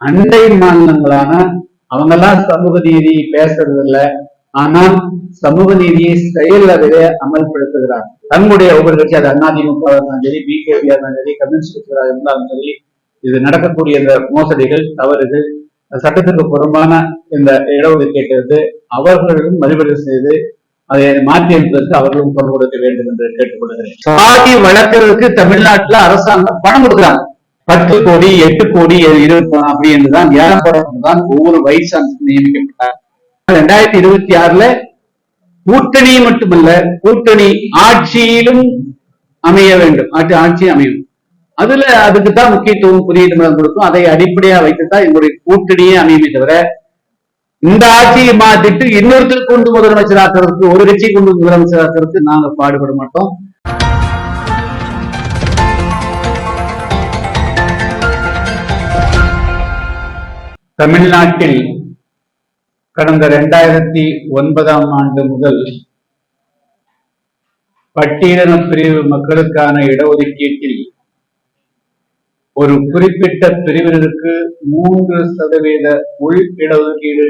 அண்டை மாநிலங்களான அவங்கெல்லாம் சமூக நீதி பேசுறது இல்ல ஆனால் சமூக நீதியை செயலிலே அமல்படுத்துகிறார். தன்னுடைய ஒவ்வொரு கட்சி அது அதிமுக இருந்தாலும் சரி பிகேபி இருந்தாலும் சரி கம்யூனிஸ்ட் இருந்தாலும் சரி இது நடக்கக்கூடிய இந்த மோசடிகள் தவறுகள் சட்டத்திற்கு புறம்பான இந்த இடஒதுக்கீட்டை வந்து அவர்களும் மறுபடிவு செய்து அதை மாற்றி அமைப்பதற்கு அவர்களும் குரல் கொடுக்க வேண்டும் என்று கேட்டுக்கொள்கிறேன். சாதி வளர்க்கறதுக்கு தமிழ்நாட்டுல அரசாங்கம் பணம் கொடுக்குறாங்க. பத்து கோடி எட்டு கோடி இருபத்தி அப்படி என்றுதான் ஏழப்படம் தான் ஒவ்வொரு வயசு நியமிக்கப்பட்டார். ரெண்டாயிரத்தி இருபத்தி ஆறுல கூட்டணி மட்டுமல்ல கூட்டணி ஆட்சியிலும் அமைய வேண்டும். ஆட்சி ஆட்சி அமையும். அதுல அதுக்கு தான் முக்கியத்துவம் புதிய தமிழகம் கொடுக்கும். அதை அடிப்படையா வைத்துதான் எங்களுடைய கூட்டணியே அமையுமே தவிர இந்த ஆட்சியை மாத்திட்டு இன்னொருத்தர் கொண்டு முதலமைச்சர் ஆக்குறதுக்கு ஒரு கட்சி கொண்டு முதலமைச்சர் ஆக்குறதுக்கு நாங்க பாடுபட மாட்டோம். தமிழ்நாட்டில் கடந்த இரண்டாயிரத்தி ஒன்பதாம் ஆண்டு முதல் பட்டியலின பிரிவு மக்களுக்கான இடஒதுக்கீட்டில் ஒரு குறிப்பிட்ட பிரிவினருக்கு மூன்று சதவீத உள் இடஒதுக்கீடு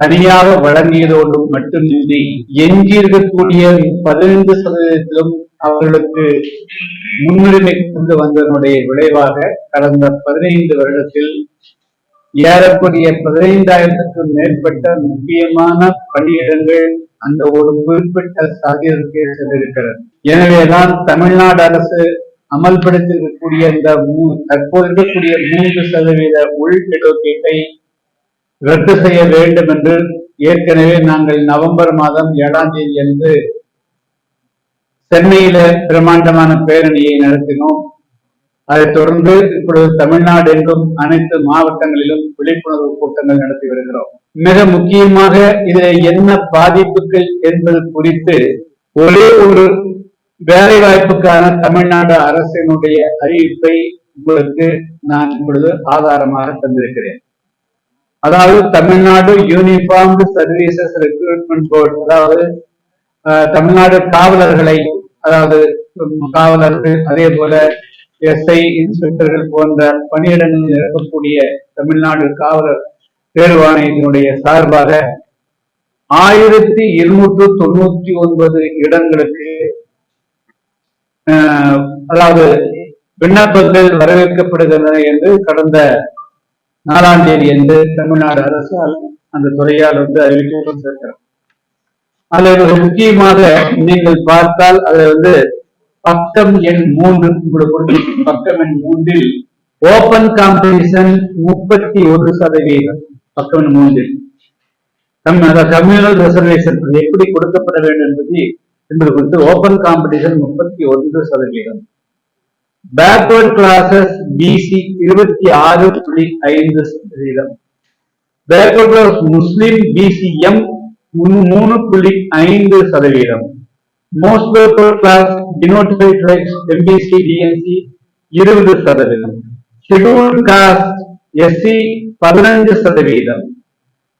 தனியாக வழங்கியதோடு மட்டுமின்றி எஞ்சியிருக்கக்கூடிய பதினைந்து சதவீதத்திலும் அவர்களுக்கு முன்னுரிமை கொண்டு வந்ததனுடைய விளைவாக கடந்த பதினைந்து வருடத்தில் ஏறக்கூடிய பதினைந்தாயிரத்துக்கும் மேற்பட்ட முக்கியமான பணியிடங்கள் அந்த ஒரு குறிப்பிட்ட சாதியத்திற்கே சென்றிருக்கிறது. எனவேதான் தமிழ்நாடு அரசு அமல்படுத்திருக்கக்கூடிய இந்த தற்போது இருக்கக்கூடிய மூன்று சதவீத உள்இடஒக்கீட்டை ரத்து செய்ய வேண்டும் என்று ஏற்கனவே நாங்கள் நவம்பர் மாதம் ஏழாம் தேதி அன்று சென்னையில பிரம்மாண்டமான பேரணியை நடத்தினோம். அதைத் தொடர்ந்து இப்பொழுது தமிழ்நாடு என்றும் அனைத்து மாவட்டங்களிலும் விழிப்புணர்வு கூட்டங்கள் நடத்தி வருகிறோம். மிக முக்கியமாக இதுல என்ன பாதிப்புகள் என்பது குறித்து ஒரே ஒரு வேலை வாய்ப்புக்கான தமிழ்நாடு அரசினுடைய அறிவிப்பை உங்களுக்கு நான் இப்பொழுது ஆதாரமாக தந்திருக்கிறேன். அதாவது Tamil Nadu uniform services recruitment board அதாவது தமிழ்நாடு காவலர்களை அதாவது காவலர்கள் அதே போல எஸ்ஐ இன்ஸ்பெக்டர்கள் போன்ற பணியிடங்களில் இருக்கக்கூடிய தமிழ்நாடு காவலர் தேர்வாணையத்தினுடைய சார்பாக ஆயிரத்தி இருநூற்று தொண்ணூற்றி ஒன்பது இடங்களுக்கு அஹ், அதாவது விண்ணப்பங்கள் வரவேற்கப்படுகின்றன என்று கடந்த நாலாம் தேதி என்று தமிழ்நாடு அரசால் அந்த துறையால் வந்து அறிவிக்கப்பட்டிருக்கிறது. அதில் முக்கியமாக நீங்கள் பார்த்தால் அதை வந்து பக்கம் எண் மூன்று உங்களுக்கு பக்கம் எண் மூன்றில் ஓபன் காம்படிஷன் முப்பத்தி ஒரு சதவீதம். பக்கம் எண் மூன்றில். கம்யூனல் ரிசர்வேஷன் எப்படி கொடுக்கப்பட வேண்டும் என்பது என்பது குறித்து ஓபன் காம்படிஷன் முப்பத்தி ஒன்று சதவீதம். பேக்வர்ட் கிளாஸஸ் பிசி இருபத்தி ஆறு புள்ளி ஐந்து சதவீதம். பேக்வர்ட் கிளாஸ் முஸ்லிம் பிசிஎம் மூணு புள்ளி ஐந்து சதவீதம். Most backward class denotified tribes MBC DNC இருபது சதவீதம். ஷெட்யூல்ட் காஸ்ட் எஸ்சி பதினஞ்சு சதவீதம்.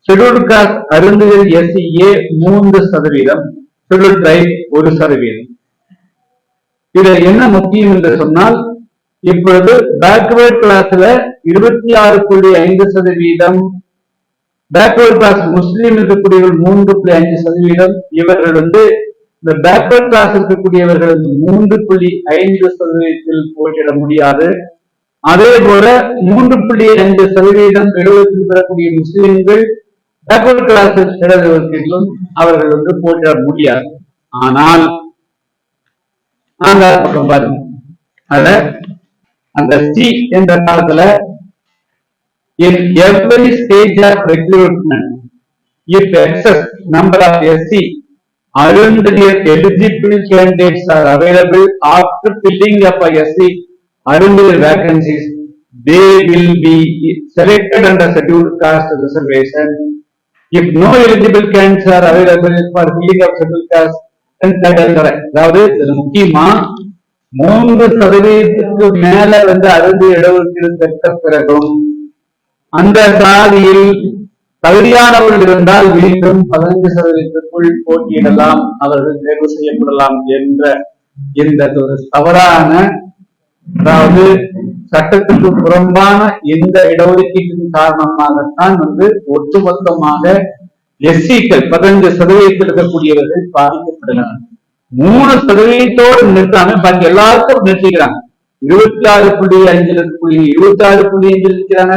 ஷெட்யூல்ட் காஸ்ட் அருந்துகள் எஸ்சிஏ மூன்று சதவீதம். ஷெட்யூல்ட் ட்ரைப் ஒரு சதவீதம். இதுல என்ன முக்கியம் என்று சொன்னால் இப்பொழுது பேக்வேர்ட் கிளாஸ்ல இருபத்தி ஆறு புள்ளி ஐந்து சதவீதம் பேக்வேர்ட் கிளாஸ் முஸ்லீம் இருக்கக்கூடியவர்கள் மூன்று புள்ளி ஐந்து சதவீதம். இவர்கள் வந்து இந்த பேக்வேர்ட் கிளாஸ் இருக்கக்கூடியவர்கள் மூன்று புள்ளி ஐந்து சதவீதத்தில் போட்டியிட முடியாது. அதே போல மூன்று புள்ளி ஐந்து சதவீதம் எழுபத்தில் பெறக்கூடிய முஸ்லிம்கள் பேக்வேர்ட் கிளாஸ் இடஒதுக்கீட்டிலும் அவர்கள் வந்து போட்டியிட முடியாது. ஆனால் நாங்க பக்கம் பாருங்க. அத அந்த சி என்ற காலத்துல in every stage of recruitment if excess number of SC Arundhatiya eligible candidates are available after filling up a SC Arundhatiya vacancies they will be selected under scheduled caste reservation if no eligible candidates are available for filling up scheduled caste then that is correct அதாவது இதுல முக்கியமா மூன்று சதவீதத்துக்கு மேல வந்து அருந்து இடஒதுக்கீடு பெற்ற பிறகும் அந்த சாதியில் தகுதியானவர்கள் இருந்தால் மீண்டும் பதினைந்து சதவீதத்திற்குள் போட்டியிடலாம் அவர்கள் தேர்வு செய்யப்படலாம் என்ற இந்த ஒரு தவறான அதாவது சட்டத்துக்கு புறம்பான இந்த இடஒதுக்கீட்டின் காரணமாகத்தான் வந்து ஒட்டுமொத்தமாக எஸ்சிக்கள் பதினஞ்சு சதவீதத்தில் இருக்கக்கூடியவர்கள் பாதிக்கப்படுகிறாங்க மூணு சதவீதத்தோடு நிறுத்தாம பாக்கி எல்லாருக்கும் நிறுத்திக்கிறாங்க. இருபத்தி ஆறு புள்ளி அஞ்சுல இருக்கக்கூடிய இருபத்தி ஆறு புள்ளி அஞ்சில் இருக்கிறாங்க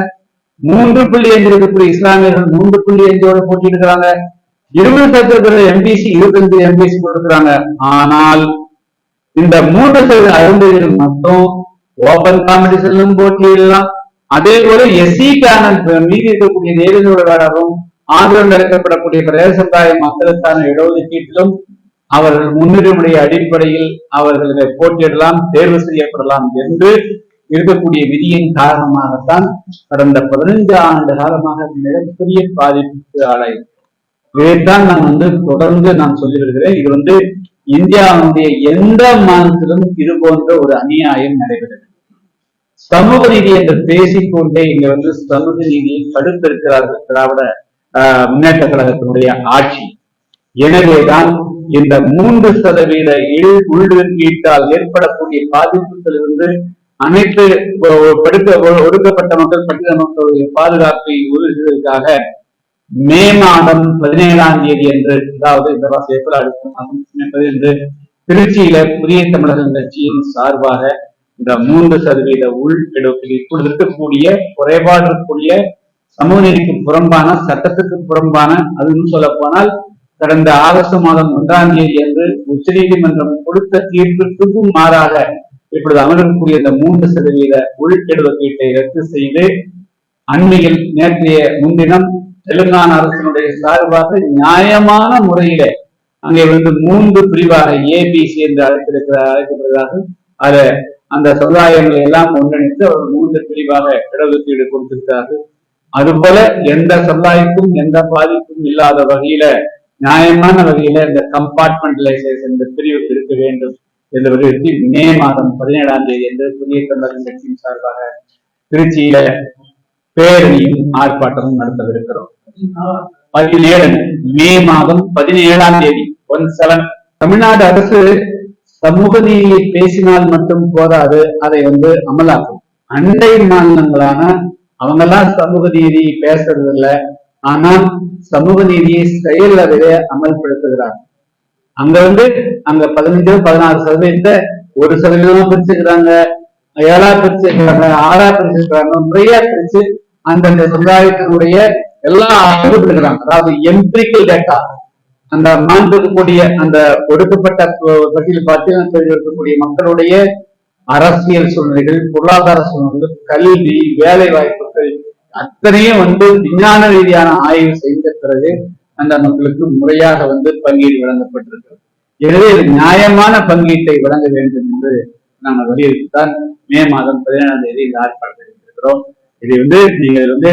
மூன்று புள்ளி அஞ்சு இருக்கக்கூடிய இஸ்லாமியர்கள் மூன்று புள்ளி அஞ்சோட போட்டியிருக்கிறாங்க இருபது சதவீத எம்பிசி இருபத்தஞ்சு எம்பிசி கொடுக்குறாங்க ஆனால் இந்த மூன்று சதவீத அருந்ததிகள் மட்டும் ஓபன் காம்படிஷன்லும் போட்டியிடலாம். அதே போல எஸ்சிக்கான மீதி இருக்கக்கூடிய தேவேந்திரோடும் ஆந்திரம் நடக்கப்படக்கூடிய பிரதேச சமுதாய மக்களுக்கான இடஒதுக்கீட்டிலும் அவர்கள் முன்னுரிமையுடைய அடிப்படையில் அவர்களை போட்டியிடலாம் தேர்வு செய்யப்படலாம் என்று இருக்கக்கூடிய விதியின் காரணமாகத்தான் கடந்த பதினைந்து ஆண்டு காலமாக மிகப்பெரிய பாதிப்புக்கு ஆளாயிருக்கு இதைத்தான் நான் வந்து தொடர்ந்து நான் சொல்லி வருகிறேன் இது வந்து இந்தியாவுடைய எந்த மாநிலத்திலும் இது போன்ற ஒரு அநியாயம் நடைபெறுகிறது சமூக நீதி என்று பேசிக்கொண்டே இங்க வந்து சமூக நீதியை தடுத்திருக்கிறார்கள் திராவிட ஆஹ், முன்னேற்ற கழகத்தினுடைய ஆட்சி. எனவேதான் இந்த மூன்று சதவீத இழு உள்ளீட்டால் ஏற்படக்கூடிய பாதிப்புகளிலிருந்து அனைத்து படுக்க ஒடுக்கப்பட்ட மக்கள் பட்டியல மக்களுடைய பாதுகாப்பை உறுதி செய்வதற்காக மே மாதம் பதினேழாம் தேதி என்று அதாவது இந்த மாதம் ஏப்ரல் அடுத்த மாதம் என்பது என்று திருச்சியில புதிய தமிழகம் கட்சியின் சார்பாக இந்த மூன்று சதவீத உள் எடுப்பில் இப்பொழுது இருக்கக்கூடிய குறைபாடு இருக்கக்கூடிய சமூக நீதிக்கு புறம்பான சட்டத்துக்கு புறம்பான அதுன்னு சொல்ல போனால் கடந்த ஆகஸ்ட் மாதம் ஒன்றாம் தேதி அன்று உச்சநீதிமன்றம் கொடுத்த தீர்ப்பிற்கும் மாறாக இப்பொழுது அமர்க்கக்கூடிய இந்த மூன்று சதவீத உள் ரத்து செய்து அண்மையில் நேற்றைய முன்தினம் தெலுங்கானா அரசினுடைய சார்பாக நியாயமான முறையில அங்கே வந்து மூன்று பிரிவாக ஏபிசி என்று அழைத்திருக்கிற அழைக்கப்படுகிறார்கள். அத அந்த சமுதாயங்களை எல்லாம் ஒன்றிணைத்து அவர் மூன்று பிரிவாக இடஒதுக்கீடு கொடுத்திருக்கிறார்கள். அதுபோல எந்த சமுதாயத்தும் எந்த பாதிப்பும் இல்லாத வகையில நியாயமான வகையில இந்த கம்பார்ட்மெண்டலைசேஷன் இந்த பிரிவு இருக்க வேண்டும். இந்த வலியுறுத்தி மே மாதம் பதினேழாம் தேதி என்று புதிய தமிழகம் கட்சியின் சார்பாக திருச்சியில பேரணியும் ஆர்ப்பாட்டமும் நடத்தவிருக்கிறோம். பதினேழு மே மாதம் பதினேழாம் தேதி ஒன் செவன் தமிழ்நாடு அரசு சமூக நீதியை பேசினால் மட்டும் போதாது அதை வந்து அமலாக்கும். அண்டை மாநிலங்களான அவங்கெல்லாம் சமூக நீதி பேசுறது இல்ல ஆனால் சமூக நீதியை செயல் அமல்படுத்துகிறார் அங்க வந்து அங்க பதினஞ்சு பதினாறு சதவீதத்தை ஒரு சதவீதமா பிரிச்சுக்கிறாங்க. ஏழா பிரிச்சுக்கிறாங்க ஆறா பிரிச்சுக்கிறாங்க முறையா பிரிச்சு அந்தந்த சமுதாயத்தினுடைய எல்லா அனுப்பிடுறாங்க அதாவது எம்பிரிக்கல் டேட்டா அந்த மாண்புக்கூடிய அந்த ஒடுக்கப்பட்ட ப- பட்டியல் பார்த்து இருக்கக்கூடிய மக்களுடைய அரசியல் சூழ்நிலைகள் பொருளாதார சூழ்நிலைகள் கல்வி வேலை வாய்ப்புகள் அத்தனையும் வந்து விஞ்ஞான ரீதியான ஆய்வு செய்த பிறகு அந்த மக்களுக்கு முறையாக வந்து பங்கீடு வழங்கப்பட்டிருக்கிறது. எனவே நியாயமான பங்கீட்டை வழங்க வேண்டும் என்று நாங்கள் வலியுறுத்தித்தான் மே மாதம் பதினேழாம் தேதி இந்த ஆர்ப்பாட்டம் இருக்கிறோம் இதை வந்து நீங்கள் வந்து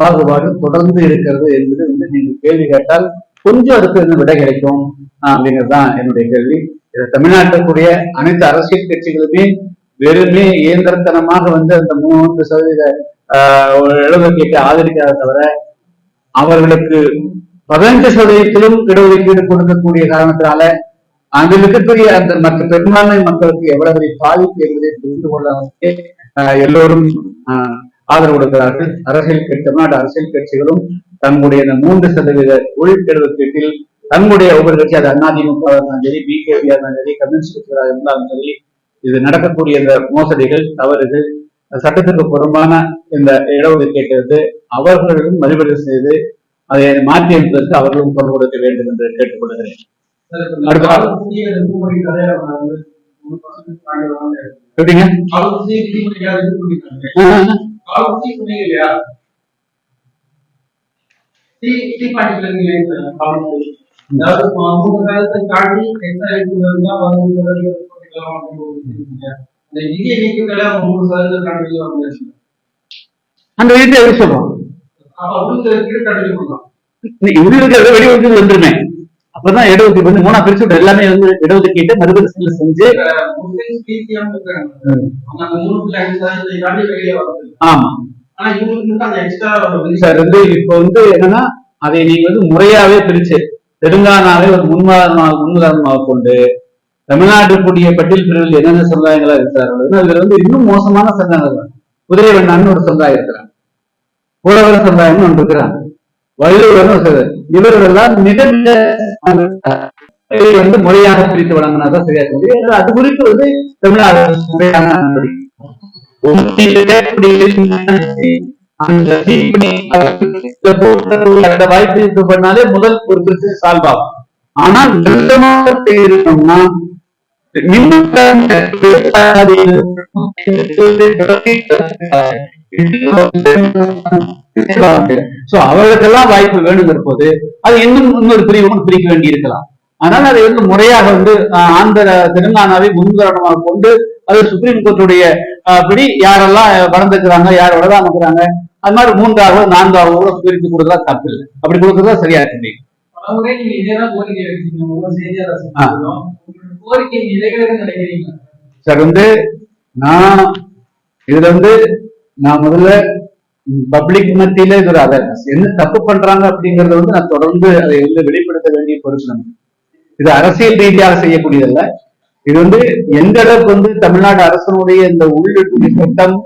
பாகுபாடு தொடர்ந்து இருக்கிறது என்பது வந்து நீங்கள் கேள்வி கேட்டால் கொஞ்சம் அடுத்து வந்து விடை கிடைக்கும். அப்படிங்கிறது தான் என்னுடைய கேள்வி. இதை தமிழ்நாட்டிற்குரிய அனைத்து அரசியல் கட்சிகளுமே வெறுமே இயந்திரத்தனமாக வந்து அந்த மூன்று சதவீத ஆஹ் ஒரு இடஒதுக்கீட்டை ஆதரிக்காத தவிர அவர்களுக்கு பதினஞ்சு சதவீதத்திலும் இடஒதுக்கீடு கொடுக்கக்கூடிய காரணத்தினால அங்கு இருக்கக்கூடிய அந்த மற்ற பெரும்பான்மை மக்களுக்கு எவ்வளவு பெரிய பாதிப்பு என்பதை புரிந்து கொள்ள ஆஹ் எல்லோரும் ஆஹ் ஆதரவு கொடுக்கிறார்கள். அரசியல் கட்சி தமிழ்நாடு அரசியல் கட்சிகளும் தங்களுடைய இந்த மூன்று சதவீத உள் இடஒதுக்கீட்டில் தங்களுடைய ஒவ்வொரு கட்சி அது அதிமுக இருந்தாலும் சரி பிகேபியா இருந்தாலும் சரி கம்யூனிஸ்ட் கட்சியாக இருந்தாலும் சரி இது நடக்கக்கூடிய இந்த மோசடிகள் தவறுகள் சட்டத்திற்கு புறம்பான இந்த இடஒதுக்கீட்டை வந்து அவர்களும் மறுபரிசீலனை செய்து அதை மாற்றி அமைப்பதற்கு அவர்களும் பொருள் கொடுக்க வேண்டும் என்று கேட்டுக்கொள்கிறேன் அடுத்த எப்படிங்க அந்த வீட்டை எப்படி சொல்றோம்? இவங்களுக்கு வெளியுறவு வந்துருமே. அப்பதான் இடஒதுக்கீடு வந்து மூணா பிரிச்சு விட்டு எல்லாமே வந்து இடஒதுக்கீட்டை மறுபரிசீலனை செஞ்சு ஆமா. சார் வந்து இப்போ வந்து என்னன்னா அதை நீங்க வந்து முறையாவே பிரிச்சு தெலுங்கானாவை ஒரு முன்மாதிரமாக முன்னுதாரணமாக கொண்டு தமிழ்நாட்டுக்குரிய பட்டியல் பிரிவில் என்னென்ன சமுதாயங்களா இருக்கிறார்கள் அதுல வந்து இன்னும் மோசமான சமுதாயங்கள் குதிரை வண்ணான்னு ஒரு சமுதாயம் இருக்கிறாங்க. புலவர் சமுதாயம்னு ஒன்று இருக்கிறாங்க. வள்ளுவர்னு ஒரு இவர்கள் எல்லாம் மிக மிக வந்து முறையாக பிரித்து வழங்கினாதான் சரியா இருக்க முடியும் அது குறித்து வந்து தமிழ்நாடு முறையான வாய்ப்பு பண்ணாலே முதல் ஒரு பிரச்சனை சால்வ் ஆகும். ஆனால் நிரந்தரமாக இருக்கணும்னா அவர்களுக்கெல்லாம் வாய்ப்பு வேணுங்கிற போது அது இன்னும் இன்னொரு பிரிவு பிரிக்க வேண்டி இருக்கலாம் ஆனால் அதை வந்து முறையாக வந்து ஆந்திர தெலுங்கானாவை முன்கரணமாக கொண்டு அது சுப்ரீம் கோர்ட்டுடைய படி யாரெல்லாம் வளர்ந்துக்கிறாங்க யார் வளராமக்கிறாங்க அது மாதிரி மூன்றாகவோ நான்காகவோ கூட பிரித்து கொடுத்தா தப்பு இல்லை. அப்படி கொடுக்கறதா சரியா இருக்கு நீங்க கோரிக்கை ஒவ்வொரு செய்தியாளர் கோரிக்கை நினைக்கிறீங்க சார் வந்து நான் இதுல வந்து நான் முதல்ல பப்ளிக் மத்தியில இது ஒரு அவேர்னஸ் என்ன தப்பு பண்றாங்க அப்படிங்கறத வந்து நான் தொடர்ந்து அதை வந்து வெளிப்படுத்த வேண்டிய பொறுப்பு நமக்கு. இது அரசியல் ரீதியாக செய்யக்கூடியதல்ல. இது வந்து எந்த அளவுக்கு வந்து தமிழ்நாடு அரசனுடைய இந்த உள்ளிட்டு சட்டம்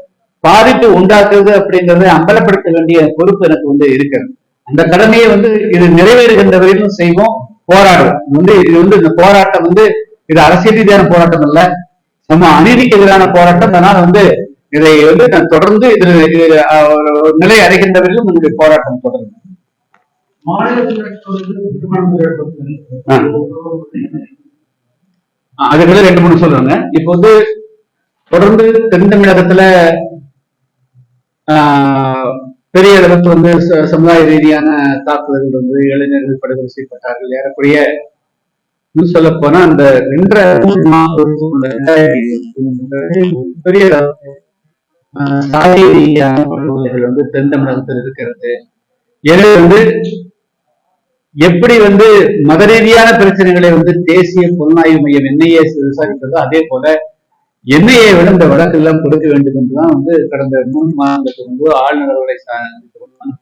பாதிப்பு உண்டாக்குது அப்படிங்கறதை அம்பலப்படுத்த வேண்டிய பொறுப்பு எனக்கு வந்து இருக்கிறது. அந்த கடமையை வந்து இது நிறைவேறுகின்ற வரையிலும் செய்வோம். போராடுவோம். வந்து இது வந்து இந்த போராட்டம் வந்து இது அரசியல் ரீதியான போராட்டம் அல்ல. நம்ம அநீதிக்கு எதிரான போராட்டம். அதனால வந்து இதை வந்து நான் தொடர்ந்து இது ஒரு நிலை அடைகின்ற வரையிலும் நம்முடைய போராட்டம் தொடரும். அதுக்குள்ள ரெண்டு மூணு சொல்றாங்க இப்போ வந்து தொடர்ந்து தென் தமிழகத்துல ஆஹ், பெரிய அளவுக்கு வந்து ச- சமுதாய ரீதியான தாக்குதல்கள் வந்து இளைஞர்கள் படுகொலை செய்யப்பட்டார்கள். ஏறக்குறைய சொல்ல போனா அந்த பெரிய சாதி ரீதியான படுகொலைகள் வந்து தென் தமிழகத்தில் இருக்கிறது. எனவே வந்து எப்படி வந்து மத ரீதியான பிரச்சனைகளை வந்து தேசிய புலனாய்வு மையம் என்ஐஏ விசாரிக்கிறதோ அதே போல எண்ணெயை விட இந்த வழக்கு எல்லாம் கொடுக்க வேண்டும் என்றுதான் வந்து கடந்த மூணு மாதங்களுக்கு முன்பு ஆளுநர்களை அவர்களை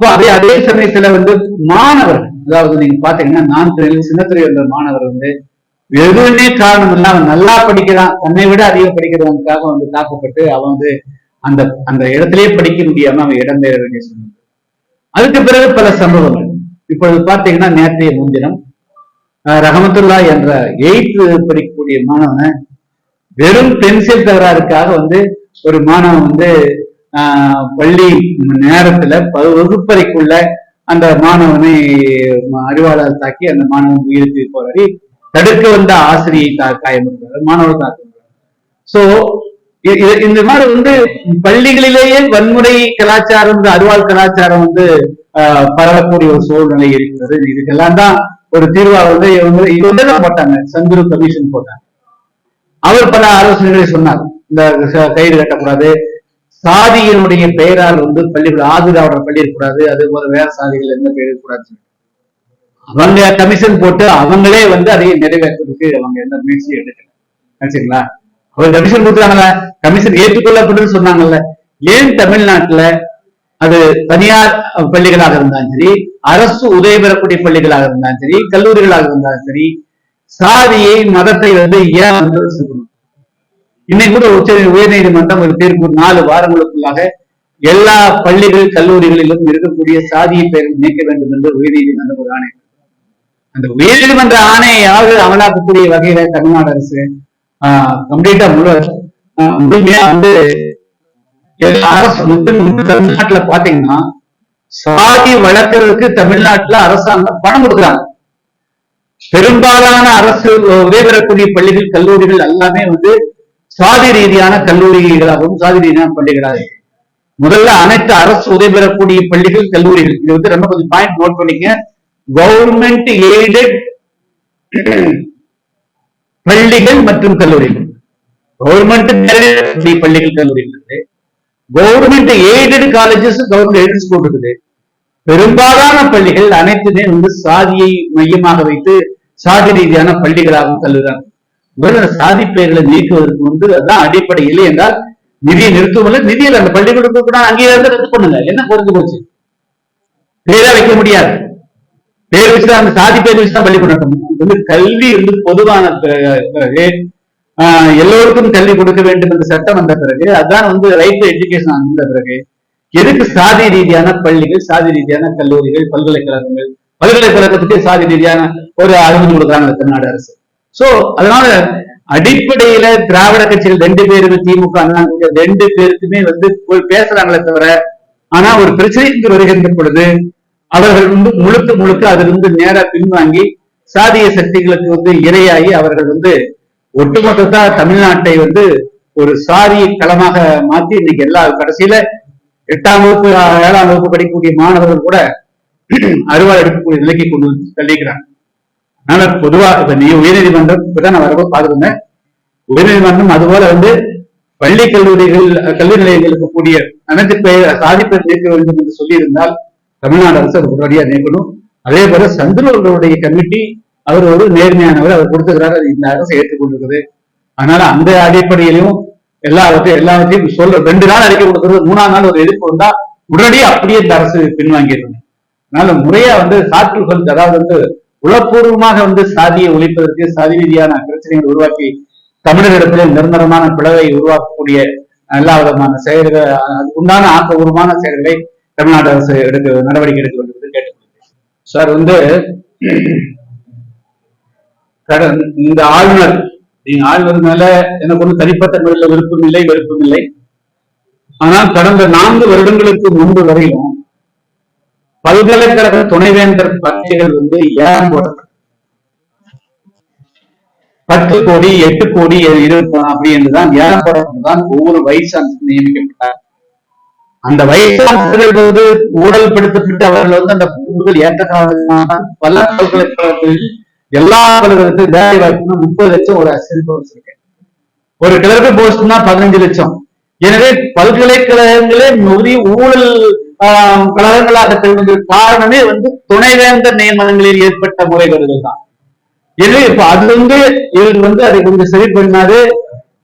அதே அதே சமயத்துல வந்து மாணவர் அதாவது நீங்க பாத்தீங்கன்னா நான் சின்னத்துறை வந்த மாணவர் வந்து எதுவுமே காரணம் இல்லாம நல்லா படிக்கிறான் தன்னை விட அதிகம் படிக்கிறவனுக்காக வந்து தாக்கப்பட்டு அவன் வந்து அந்த அந்த இடத்திலேயே படிக்க முடியாம அவன் இடம்பெயர வேண்டிய சூழ்நிலை. அதுக்கு பிறகு பல சம்பவங்கள். இப்பொழுது பாத்தீங்கன்னா நேற்றைய முன்தினம் அஹ், ரஹமத்துல்லா என்ற எயித்து படிக்கக்கூடிய மாணவனை வெறும் பென்சில் தகராறுக்காக வந்து ஒரு மாணவன் வந்து ஆஹ், பள்ளி நேரத்துல வகுப்பறைக்குள்ள அந்த மாணவனை அறிவாளர் தாக்கி அந்த மாணவன் உயிருக்கு போராடி தடுக்க வந்த ஆசிரியை தா காயப்படுறாரு மாணவர் தாக்குறாரு சோ இந்த மாதிரி வந்து பள்ளிகளிலேயே வன்முறை கலாச்சாரம் இந்த அறிவாள் கலாச்சாரம் வந்து ஆஹ், பரவக்கூடிய ஒரு சூழ்நிலை இருக்கிறது. இதுக்கெல்லாம் தான் ஒரு தீர்வா வந்து இவங்க இது வந்து தான் போட்டாங்க? சந்துரு கமிஷன் போட்டாங்க. அவர் பல ஆலோசனைகளை சொன்னார். இந்த கயிறு கட்டக்கூடாது. சாதியினுடைய பெயரால் வந்து பள்ளிகள் ஆதிராவிட பள்ளி இருக்கக்கூடாது. அது போல வேற சாதிகள் எந்த பெயர் இருக்கக்கூடாது அவங்க கமிஷன் போட்டு அவங்களே வந்து அதை நிறைவேற்றுறதுக்கு அவங்க எந்த முயற்சியும் எடுக்கல. நினைச்சுங்களா அவர் கமிஷன் கொடுத்தாங்கல்ல கமிஷன் ஏற்றுக்கொள்ளப்பட்டதுன்னு சொன்னாங்கல்ல. ஏன் தமிழ்நாட்டுல அது தனியார் பள்ளிகளாக இருந்தாலும் சரி அரசு உதவி பெறக்கூடிய பள்ளிகளாக இருந்தாலும் சரி கல்லூரிகளாக இருந்தாலும் சரி சாதியை மதத்தை வந்து ஏன் வந்து இன்னைக்கு கூட உச்ச உயர்நீதிமன்றம் ஒரு தீர்ப்பு நாலு வாரங்களுக்குள்ளாக எல்லா பள்ளிகள் கல்லூரிகளிலும் இருக்கக்கூடிய சாதியை பெயர் நீக்க வேண்டும் என்று உயர்நீதிமன்றம் ஒரு ஆணை அந்த உயர்நீதிமன்ற ஆணையாவது அமலாக்கக்கூடிய வகையில தமிழ்நாடு அரசு கம்ப்ளீட்டா முழு ஆஹ் முழுமையா வந்து எல்லா அரசு தமிழ்நாட்டுல பாத்தீங்கன்னா சாதி வளர்க்கறதுக்கு தமிழ்நாட்டுல அரசாங்கம் பணம் கொடுக்குறாங்க. பெரும்பாலான அரசு உதவி பள்ளிகள் கல்லூரிகள் எல்லாமே வந்து சாதி ரீதியான கல்லூரிகளாகவும் சாதி ரீதியான பள்ளிகளாக இருக்கு. முதல்ல அனைத்து அரசு உதவி பெறக்கூடிய பள்ளிகள் கல்லூரிகள். இது வந்து ரொம்ப கொஞ்சம் பாயிண்ட் நோட் பண்ணிக்க கவர்மெண்ட் எய்டட் பள்ளிகள் மற்றும் கல்லூரிகள். கவர்மெண்ட் பள்ளிகள் கல்லூரிகள் இருக்கு. Government aided colleges government aided school இருக்குது. பெரும்பாலான பள்ளிகள் அனைத்துமே வந்து சாதியை மையமாக வைத்து சாதி ரீதியான பள்ளிகளாகவும் கல்லூராங்க முதல்ல சாதி பெயர்களை நீக்குவதற்கு வந்து அதான் அடிப்படை இல்லை என்றால் நிதியை நிறுத்தவில்லை நிதியில் அந்த பள்ளிக்கூடத்துக்கு கூட அங்கீகாரத்தை ரத்து பண்ணுங்க என்ன குறைஞ்சு போச்சு? பேரா வைக்க முடியாது. பேர் வச்சுதான் அந்த சாதி பேர் வச்சுதான் பள்ளிக்கூடம் வந்து கல்வி வந்து பொதுவான பிறகு ஆஹ், எல்லோருக்கும் கல்வி கொடுக்க வேண்டும் என்ற சட்டம் வந்த பிறகு அதான் வந்து ரைட் டு எஜுகேஷன் வந்த பிறகு எதுக்கு சாதி ரீதியான பள்ளிகள் சாதி ரீதியான கல்லூரிகள் பல்கலைக்கழகங்கள் பல்கலைக்கழகத்துக்கு சாதி ரீதியான ஒரு அனுமதி கொடுக்குறாங்க தமிழ்நாடு அரசு. சோ அதனால அடிப்படையில திராவிட கட்சிகள் ரெண்டு பேருமே திமுக ரெண்டு பேருக்குமே வந்து போய் பேசுறாங்களே தவிர ஆனா ஒரு பிரச்சனைக்கு வருகின்ற பொழுது அவர்கள் வந்து முழுக்க முழுக்க அதிலிருந்து நேரா பின்வாங்கி சாதிய சக்திகளுக்கு வந்து இரையாகி அவர்கள் வந்து ஒட்டுமொத்தத்தா தமிழ்நாட்டை வந்து ஒரு சாதிய களமாக மாத்தி இன்னைக்கு எல்லா கடைசியில எட்டாம் வகுப்பு ஏழாம் வகுப்பு படிக்கக்கூடிய மாணவர்கள் கூட அறுவாள் எடுக்கக்கூடிய நிலைக்கு கொண்டு வந்து தள்ளிக்கிறாங்க. அதனால பொதுவா இப்ப நீ உயர்நீதிமன்றம் இப்பதான் நான் வரப்போ பாத்துருந்தேன் உயர்நீதிமன்றம் அதுபோல வந்து பள்ளி கல்லூரிகள் கல்வி நிலையங்களுக்கு கூடிய அனைத்து பெயர் சாதி பெயர் நீக்க வேண்டும் என்று சொல்லியிருந்தால் தமிழ்நாடு அரசு அது உடனடியா நீக்கணும் அதே போல சந்திரவர்களுடைய கமிட்டி அவர் ஒரு நேர்மையானவர் அவர் கொடுத்துக்கிறார் அது இந்த அரசு ஏற்றுக்கொண்டிருக்குது அதனால அந்த அடிப்படையிலும் எல்லாவற்றையும் எல்லாவற்றையும் சொல்ற ரெண்டு நாள் அறிக்கை கொடுக்கறது மூணாம் நாள் ஒரு எதிர்ப்பு வந்தா உடனடியே அப்படியே இந்த அரசு பின்வாங்கிடணும் அதனால முறையா வந்து சாற்றுகள் அதாவது வந்து உளப்பூர்வமாக வந்து சாதியை ஒழிப்பதற்கு சாதி ரீதியான பிரச்சனைகளை உருவாக்கி தமிழரிடத்திலே நிரந்தரமான பிளவை உருவாக்கக்கூடிய எல்லா விதமான செயல்கள் உண்டான ஆக்கப்பூர்வமான செயல்களை தமிழ்நாடு அரசு எடுக்க நடவடிக்கை எடுக்க வேண்டும் என்று கேட்டுக்கொள்கிறேன். சார் வந்து கடன் இந்த ஆளுநர் நீங்க ஆளுநர் மேல எனக்கு ஒன்றும் தனிப்பட்ட முறையில் விருப்பம் இல்லை வெறுப்பும் இல்லை. ஆனால் கடந்த நான்கு வருடங்களுக்கு முன்பு வரையிலும் பல்கலைக்கழக துணைவேந்தர் பதவிகள் வந்து ஏன் போடப்பட்டது. பத்து கோடி எட்டு கோடி இருபது அப்படி என்றுதான் ஏன் போடப்பட்டதுதான் ஒவ்வொரு வயசானதுக்கு நியமிக்கப்பட்டார். அந்த வயசானவர்கள் வந்து ஊழல்படுத்தப்பட்டு அவர்கள் வந்து அந்த கூடுதல் ஏற்ற காரணமாக பல பல்கலைக்கழகத்தில் எல்லா பல்கலைக்கழகத்திலும் வேலை வாய்ப்புனா முப்பது லட்சம் ஒரு அசிஸ்டன்ட் ஒரு கிளர்க்கு போஸ்ட்னா பதினஞ்சு லட்சம். எனவே பல்கலைக்கழகங்களே மிகுதி ஊழல் கழகங்களாக காரணமே வந்து துணைவேந்தர் நியமனங்களில் ஏற்பட்ட முறைகேடுகள் தான் எனவே இப்ப அது வந்து இவர் வந்து அதை கொஞ்சம் சரி பண்ணாரு.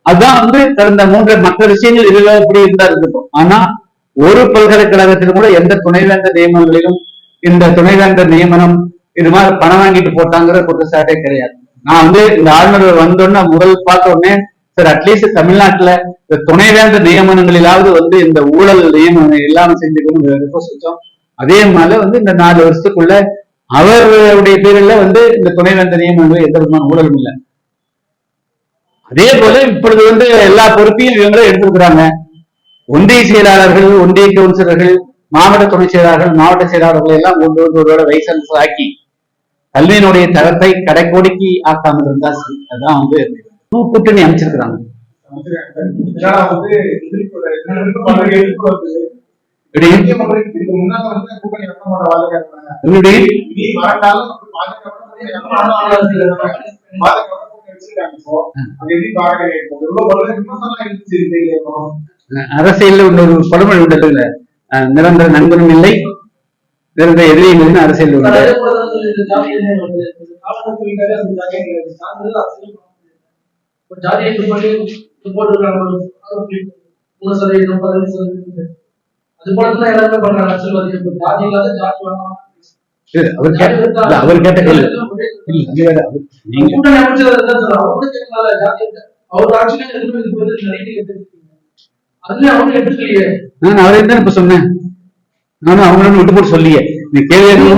அதான் வந்து கடந்த மூன்று மற்ற விஷயங்கள் இதுல எப்படி இருந்தா இருக்கட்டும் ஆனா ஒரு பல்கலைக்கழகத்தில் கூட எந்த துணைவேந்தர் நியமனங்களிலும் இந்த துணைவேந்தர் நியமனம் இது மாதிரி பணம் வாங்கிட்டு போட்டாங்கிற குற்றச்சாட்டே கிடையாது. நான் வந்து இந்த ஆளுநர் வந்தோடனே முதல் பார்த்த உடனே சார் அட்லீஸ்ட் தமிழ்நாட்டுல இந்த துணைவேந்த நியமனங்களிலாவது வந்து இந்த ஊழல் நியமனம் இல்லாம செஞ்சுக்கணும் ரிக்வஸ்ட் வச்சோம். அதே மாதிரி வந்து இந்த நாலு வருஷத்துக்குள்ள அவருடைய பேரில் வந்து இந்த துணைவேந்த நியமனங்கள் எந்த விதமான ஊழலும் இல்லை. அதே போல இப்பொழுது வந்து எல்லா பொறுப்பையும் இவங்களும் எடுத்துருக்குறாங்க. ஒன்றிய செயலாளர்கள் ஒன்றிய கவுன்சிலர்கள் மாவட்ட துணை செயலாளர்கள் மாவட்ட செயலாளர்கள் எல்லாம் கொண்டு வந்து ஒருவரோட வைசன்ஸ் ஆக்கி கல்வியினுடைய தரத்தை கடைக்கோடிக்கு ஆக்காமல் இருந்தா சரி. அதான் வந்து கூட்டணி அமைச்சிருக்கிறாங்க அரசியல்ல இன்னொரு பழமொழி உண்டு நிரந்தர நண்பனும் இல்லை நிரந்தர எதிரியும் அரசியல் உண்டு. ஒரு ஜாதியை இது பண்ணி இது போட்டுருக்காங்க ஒரு மூணு சதவீதம் பதினஞ்சு சதவீதம். அது போல தான் எல்லாருமே பண்றாங்க. அரசியல்வாதிகள் ஜாதி இல்லாத ஜாதி வேணாம் இல்ல, அவர் கேட்ட இல்ல, அவர் கேட்ட இல்ல, அவர் நீங்க சார் அவங்க கேட்கல ஜாதி இல்ல. அவர் ஆட்சியில எதுவுமே இதுக்கு வந்து நிறைய அதுல அவங்க எடுத்துக்கலையே நான் அவரை தான் இப்ப சொன்னேன். நானும் அவங்களும் விட்டு போட்டு சொல்லியே. நீ கேள்வி.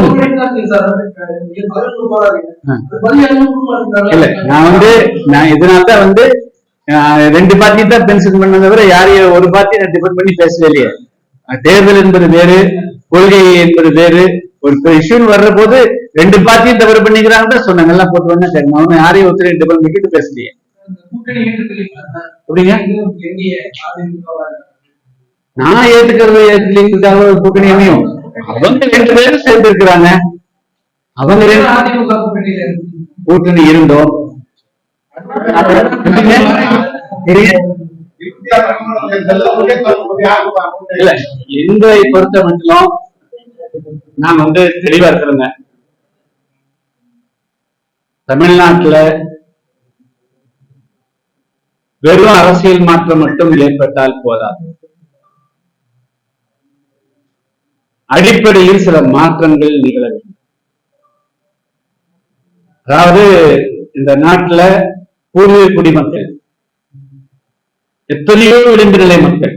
இல்ல நான் வந்து நான் இதனால்தான் வந்து ரெண்டு பார்ட்டி தான் பென்ஷன் பண்ணதை தவிர யாரையும் ஒரு பார்ட்டி நான் டிபெண்ட் பண்ணி பேசவே இல்லையே. தேர்தல் என்பது வேறு கொள்கை என்பது வேறு. ஒரு இஷ்யூன்னு வர்ற போது ரெண்டு பார்ட்டியும் தவறு பண்ணிக்கிறாங்க தான் சொன்னாங்க. எல்லாம் போட்டு வேணா சரி நான் யாரையும் ஒருத்தரையும் டிபெண்ட் பண்ணிட்டு பேசலையே? அப்படிங்க. நான் ஏத்துக்கிறது ஏத்துக்கலைங்கிறதுக்காக ஒரு கூட்டணி அமையும். அவங்க ரெண்டு பேரும் சேர்ந்து இருக்கிறாங்க அவங்க கூட்டணி இருந்தோம். இல்ல எங்களை பொறுத்த மட்டும் நான் வந்து தெளிவா இருக்கிறேங்க தமிழ்நாட்டுல வெறும் அரசியல் மாற்றம் மட்டும் ஏற்பட்டால் போதாது. அடிப்படையில் சில மாற்றங்கள் நிகழ வேண்டும். அதாவது இந்த நாட்டுல பூர்வீக குடிமக்கள் எத்தனையோ விளிம்பு நிலை மக்கள்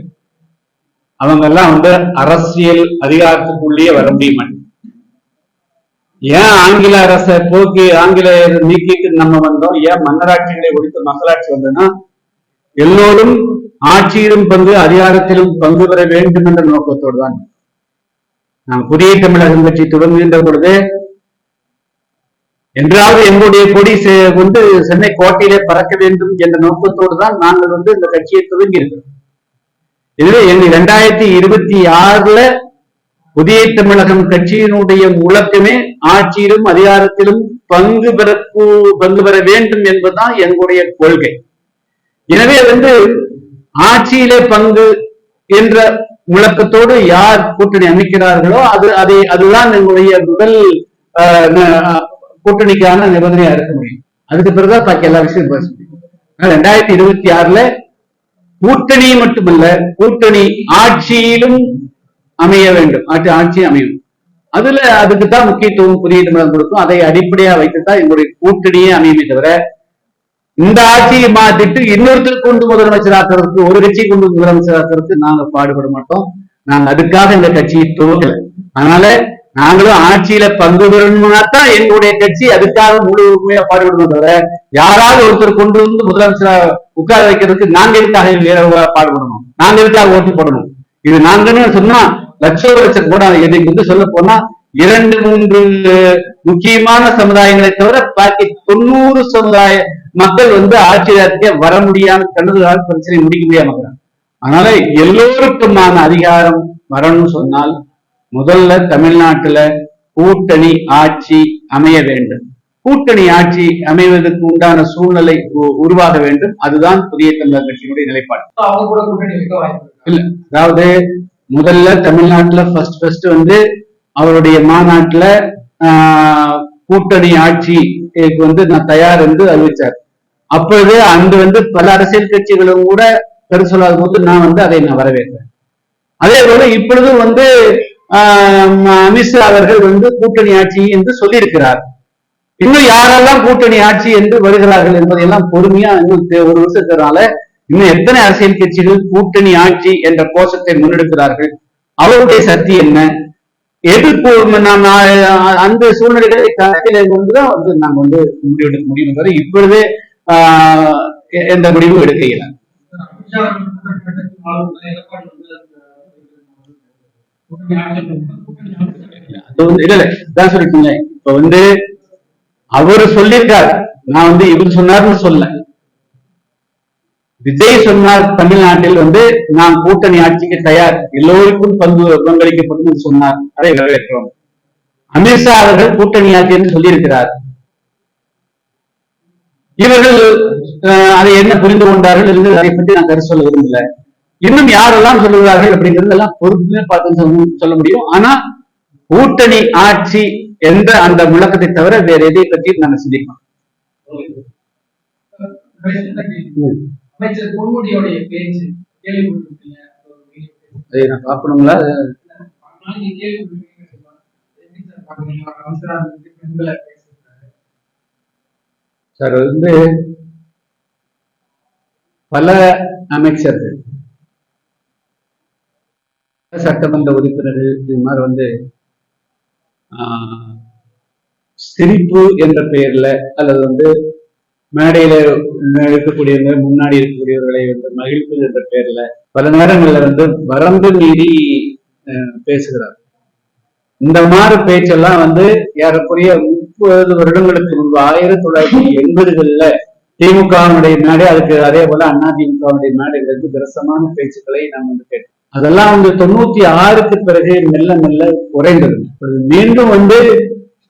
அவங்க எல்லாம் வந்து அரசியல் அதிகாரத்துக்குள்ளேயே வர முடியுமா? ஏன் ஆங்கில அரசை போக்கி ஆங்கிலேயர் நீக்கிட்டு நம்ம வந்தோம்? ஏன் மன்னராட்சிகளை ஒழித்து மக்களாட்சி வந்தோம்னா எல்லோரும் ஆட்சியிலும் பங்கு அதிகாரத்திலும் பங்கு பெற வேண்டும் என்ற நோக்கத்தோடு தான். புதிய தமிழகம் கட்சி தொடங்குகின்ற பொழுது என்றாவது எங்களுடைய கொடி செ- வந்து சென்னை கோட்டையிலே பறக்க வேண்டும் என்ற நோக்கத்தோடு தான் நாங்கள் வந்து இந்த கட்சியை தொடங்கி இருக்கிறோம். இதுவே எங்க இரண்டாயிரத்தி இருபத்தி ஆறுல புதிய தமிழகம் கட்சியினுடைய முழக்கமே ஆட்சியிலும் அதிகாரத்திலும் பங்கு பெற பங்கு பெற வேண்டும் என்பதுதான் எங்களுடைய கொள்கை. எனவே வந்து ஆட்சியிலே பங்கு என்ற முழக்கத்தோடு யார் கூட்டணி அமைக்கிறார்களோ அது அதை அதுதான் எங்களுடைய முதல் ஆஹ், கூட்டணிக்கான நிபந்தனையா இருக்க முடியும். அதுக்கு பிறகுதான் பாக்கி எல்லா விஷயம் பேச முடியும் ரெண்டாயிரத்தி இருபத்தி ஆறுல கூட்டணி மட்டுமல்ல கூட்டணி ஆட்சியிலும் அமைய வேண்டும். ஆட்சி ஆட்சி அமையும் அதுல அதுக்கு தான் முக்கியத்துவம் புதிய தமிழகம் கொடுக்கும். அதை அடிப்படையா வைத்துதான் எங்களுடைய கூட்டணியே அமையுமே தவிர இந்த ஆட்சியை மாத்திட்டு இன்னொருத்தர் கொண்டு முதலமைச்சர் ஆக்குறதுக்கு ஒரு கட்சியை கொண்டு முதலமைச்சர் ஆக்குறதுக்கு நாங்க பாடுபட மாட்டோம். நாங்க அதுக்காக இந்த கட்சியை துவக்கல. அதனால நாங்களும் ஆட்சியில பங்கு பெறணும்னா தான் எங்களுடைய கட்சி அதுக்காக முழு உண்மையா பாடுபடணும் தவிர யாராவது ஒருத்தர் கொண்டு வந்து முதலமைச்சரா உட்கார வைக்கிறதுக்கு நாங்க எதுக்காக பாடுபடணும்? நாங்க எதுக்காக ஓட்டு போடணும்? இது நாங்கன்னு சொன்னா லட்சம் லட்சம் கூட எதுக்கு வந்து சொல்ல போனா இரண்டு மூன்று முக்கியமான சமுதாயங்களை தவிர பாக்கி தொண்ணூறு சமுதாய மக்கள் வந்து ஆட்சியாளருக்கே வர முடியாம கண்டதுகால பிரச்சனை முடிக்க முடியாம அதனால எல்லோருக்குமான அதிகாரம் வரணும்னு சொன்னால் முதல்ல தமிழ்நாட்டுல கூட்டணி ஆட்சி அமைய வேண்டும். கூட்டணி ஆட்சி அமைவதற்கு உண்டான சூழ்நிலை உருவாக வேண்டும். அதுதான் புதிய தமிழக கட்சியினுடைய நிலைப்பாடு? இல்ல. அதாவது முதல்ல தமிழ்நாட்டுல ஃபர்ஸ்ட் ஃபர்ஸ்ட் வந்து அவருடைய மாநாட்டுல ஆஹ், கூட்டணி ஆட்சிக்கு வந்து நான் தயார் என்று அறிவிச்சார். அப்பொழுது அங்கு வந்து பல அரசியல் கட்சிகளும் கூட கருத்து சொல்லாத போது நான் வந்து அதை நான் வரவேற்கிறேன். அதே போல இப்பொழுதும் வந்து ஆஹ், அமித்ஷா அவர்கள் வந்து கூட்டணி ஆட்சி என்று சொல்லியிருக்கிறார். இன்னும் யாரெல்லாம் கூட்டணி ஆட்சி என்று வருகிறார்கள் என்பதையெல்லாம் பொறுமையா இன்னும் ஒரு வருஷத்தினால இன்னும் எத்தனை அரசியல் கட்சிகள் கூட்டணி ஆட்சி என்ற கோஷத்தை முன்னெடுக்கிறார்கள்? அவருடைய சக்தி என்ன? எதிர்ப்பு நாம் அந்த சூழ்நிலைகளை கருத்தில் கொண்டுதான் வந்து நாங்க வந்து முடிவெடுக்க முடியும். இப்பொழுதே எந்த முடிவும் எடுக்க இயலாது இல்ல இல்ல இதான் இப்ப வந்து அவரு சொல்லியிருக்காரு நான் வந்து இவர் சொன்னார்னு சொல்ல விஜய் சொன்னார் தமிழ்நாட்டில் வந்து நான் கூட்டணி ஆட்சிக்கு தயார் எல்லோருக்கும் பங்கு பங்களிக்கப்படும் சொன்னார் அதை வரவேற்கிறோம் அமித்ஷா அவர்கள் கூட்டணி ஆட்சி என்று சொல்லியிருக்கிறார் இவர்கள் அதை என்ன புரிந்து கொண்டார்கள் என்று அதை பற்றி நான் கருத்து சொல்ல விரும்பல இன்னும் யாரெல்லாம் சொல்லுகிறார்கள் அப்படிங்கிறது எல்லாம் பொறுப்புமே பார்த்து சொல்ல- முடியும் ஆனா கூட்டணி ஆட்சி என்ற அந்த முழக்கத்தை தவிர வேற எதை பற்றியும் நாங்க சிந்திப்போம் ம். அமைச்சர் பொன்முடியோடைய பேச்சு கேள்விப்பட்டிருக்கீங்க ஒரு video பேச்சு. அதை நான் பார்க்கணுங்களா அதனால நீங்க கேள்விப்பட்டிருக்கீங்க எப்படி சார் பாக்குறீங்க அவர் அமைச்சரா இருந்துட்டு பெண்களை பேசுறாரு சார் வந்து பல அமைச்சர்கள் சட்டமன்ற உறுப்பினர்கள் இது மாதிரி வந்து சிரிப்பு என்ற பெயர்ல அல்லது வந்து மேடையில இருக்கக்கூடியவங்க முன்னாடி இருக்கக்கூடியவர்களை வந்து மகிழ்ப்பு என்ற பெயர்ல பல நேரங்கள்ல வந்து வரம்பு மீறி பேசுகிறார். இந்த மாதிரி பேச்செல்லாம் வந்து ஏறக்குறைய முப்பது வருடங்களுக்கு முன்பு ஆயிரத்தி தொள்ளாயிரத்தி எண்பதுகள்ல திமுகவினுடைய மேடை அதுக்கு அதே போல அண்ணா திமுகவினுடைய மேடைகள் பிரசமான பேச்சுக்களை நாம் வந்து கேட்டோம் அதெல்லாம் வந்து தொண்ணூத்தி ஆறுக்கு பிறகு மெல்ல மெல்ல குறைந்தது. மீண்டும் வந்து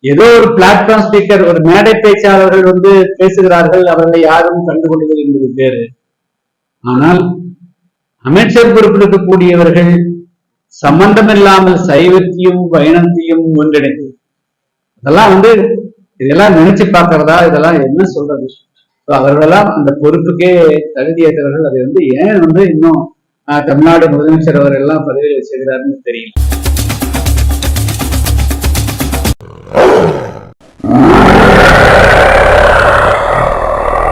ஏதோ ஒரு பிளாட்ஃபார்ம் ஸ்பீக்கர் ஒரு மேடை பேச்சாளர்கள் வந்து பேசுகிறார்கள் அவர்களை யாரும் கண்டுகொள்வது என்பது பேரு ஆனால் அமைச்சர் பொறுப்பெடுக்கக்கூடியவர்கள் சம்பந்தமில்லாமல் சைவத்தையும் வைணத்தையும் ஒன்றிணைத்து இதெல்லாம் வந்து இதெல்லாம் நினைச்சு பார்க்கறதா இதெல்லாம் என்ன சொல்றது? அவர்களெல்லாம் அந்த பொறுப்புக்கே தகுதியற்றவர்கள். அதை வந்து ஏன் வந்து இன்னும் ஆஹ், தமிழ்நாடு முதலமைச்சர் அவர்கள் எல்லாம் பதவியில் செய்கிறாருன்னு தெரியல.